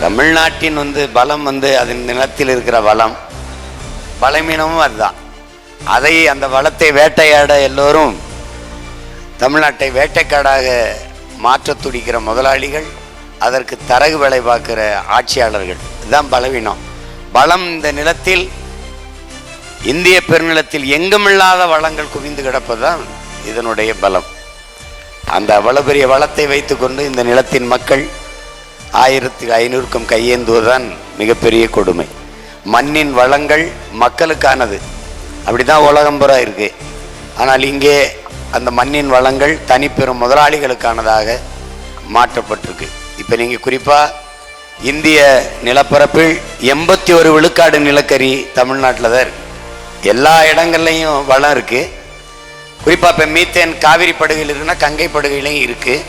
தமிழ்நாட்டின் வந்து பலம் வந்து அதன் நிலத்தில் இருக்கிற வளம். பலவீனமும் அதுதான். அதை அந்த வளத்தை வேட்டையாட எல்லோரும் தமிழ்நாட்டை வேட்டைக்காடாக மாற்ற துடிக்கிற முதலாளிகள் அதற்கு தரகு வேலை பார்க்கிற ஆட்சியாளர்கள். இதுதான் பலவீனம். பலம் இந்த நிலத்தில் இந்திய பெருநிலத்தில் எங்குமில்லாத வளங்கள் குவிந்து கிடப்பதுதான் இதனுடைய பலம். அந்த அவ்வளவு பெரிய வளத்தை வைத்துக்கொண்டு இந்த நிலத்தின் மக்கள் ஆயிரத்தி ஐநூறுக்கும் கையேந்துவதுதான் மிகப்பெரிய கொடுமை. மண்ணின் வளங்கள் மக்களுக்கானது. அப்படிதான் உலகம் புறா இருக்கு. ஆனால் இங்கே அந்த மண்ணின் வளங்கள் தனிப்பெரும் முதலாளிகளுக்கானதாக மாற்றப்பட்டிருக்கு. இப்போ நீங்கள் குறிப்பாக இந்திய நிலப்பரப்பில் எண்பத்தி ஒரு விழுக்காடு நிலக்கரி தமிழ்நாட்டில் தான் இருக்குது எல்லா இடங்கள்லையும் வளம் இருக்குது குறிப்பாக இப்போ மீத்தேன் காவிரி படுகையில் இருக்குன்னா கங்கை படுகையிலையும் இருக்குது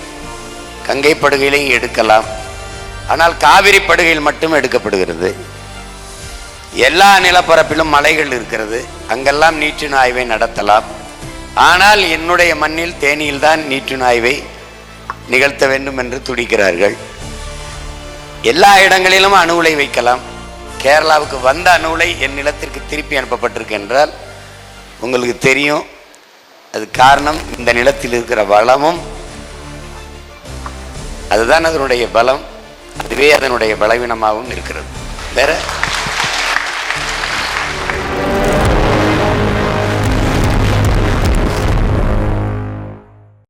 கங்கை படுகையிலையும் எடுக்கலாம். ஆனால் காவிரி படுகையில் மட்டும் எடுக்கப்படுகிறது. எல்லா நிலப்பரப்பிலும் மலைகள் இருக்கிறது. அங்கெல்லாம் நீற்றின் ஆய்வை நடத்தலாம். ஆனால் என்னுடைய மண்ணில் தேனியில்தான் நீற்றின் ஆய்வை நிகழ்த்த வேண்டும் என்று துடிக்கிறார்கள். எல்லா இடங்களிலும் அணு உலை வைக்கலாம். கேரளாவுக்கு வந்த அணு உலை என் நிலத்திற்கு திருப்பி அனுப்பப்பட்டிருக்கு என்றால் உங்களுக்கு தெரியும். அது காரணம் இந்த நிலத்தில் இருக்கிற வளமும் அதுதான் அதனுடைய பலம். இதுவே அதனுடைய பலவீனமாகவும் இருக்கிறது. வேற?